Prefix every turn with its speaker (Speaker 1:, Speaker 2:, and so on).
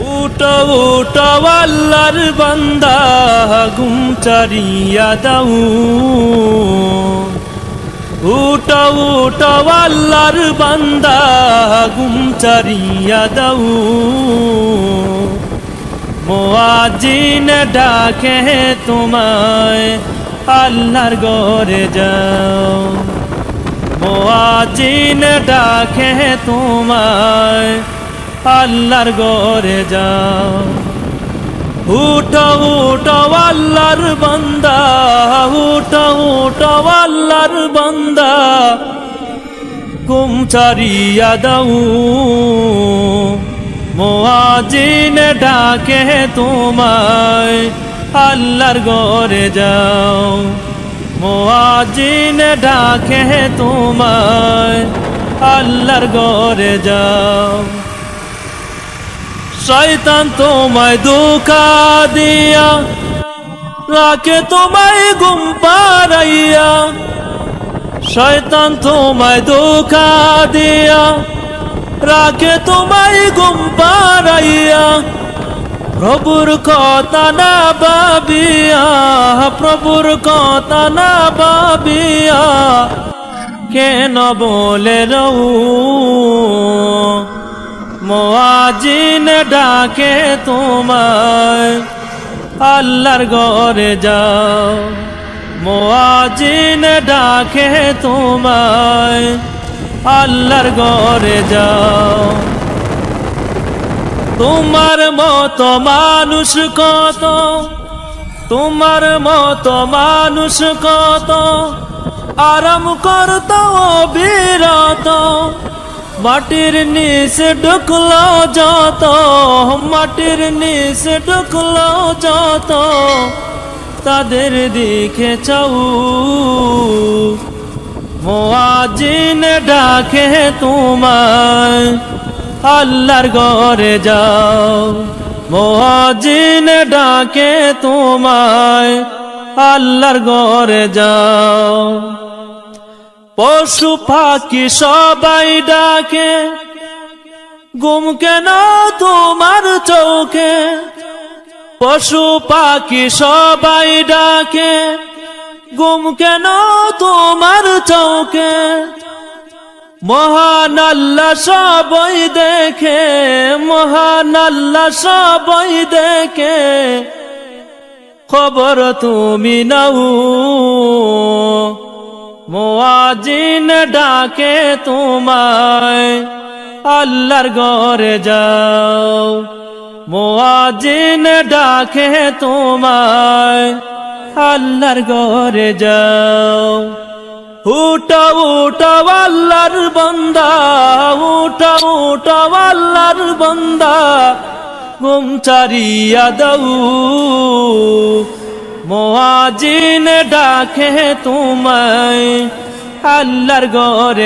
Speaker 1: উটো আল্লাহর বান্দা, ঘুম চারিয়া দাও। উটো উটো আল্লাহর বান্দা, ঘুম চারিয়া দাও। মোয়াজিন ডাকে তোমায়, আল্লাহর গরে যাও। মোয়াজিন ডাকে তোমায় আল্লাহর গরে যাও। উঠো উঠো, আল্লাহর বান্দা। উঠো উঠো, আল্লাহর বান্দা। গুম চারিয়া দাও। মোয়াজিন ডাকে তোমায়, আল্লাহর গরে যাও। মোয়াজিন ডাকে তোমায়, আল্লাহর গরে যাও। শয়তান তোমায় ধোকা দিয়া, রাখে তোমায় গুম পারাইয়া শয়তান তোমায় ধোকা দিয়া, রাখে তোমায় গুম পারাইয়া প্রভুর কথা না বাবিয়া প্রভুর কথা না বাবিয়া কেন বলে রউ মোয়াজিন ডাকে তোমায়, আল্লাহর ঘরে যাও। মোয়াজিন ডাকে তোমায়, আল্লাহর ঘরে যাও। তোমার মতো মানুষ কত, তোমার মতো মানুষ কত, আরাম করত বিরত। মাটির নিচে ঢুকলো যত, মাটির নিচে ঢুকলো যত, তাদের দিকে চাউ মোয়াজিন ডাকে তোমায়, আল্লাহর ঘরে যাও। মোয়াজিন ডাকে তোমায়, আল্লাহর ঘরে যাও। পশু পাখি সবাই ডাকে। গুম কেন তোমার চৌকে পশু পাখি সবাই ডাকে। গুম কেন তোমার চৌকে মহান আল্লাহ সবাই দেখে, মহান আল্লাহ সবাই দেখে। খবর তুমি নাও। মোয়াজিন ডাকে তোমায়, আল্লাহর ঘরে যাও। মোয়াজিন ডাকে তোমায়, আল্লাহর ঘরে যাও। উঠো উঠো আল্লাহর বন্দা উঠো উঠো আল্লাহর বন্দা গুম চারিয়া দৌ মোয়াজিন ডাকে তোমায় আল্লাহর ঘরে।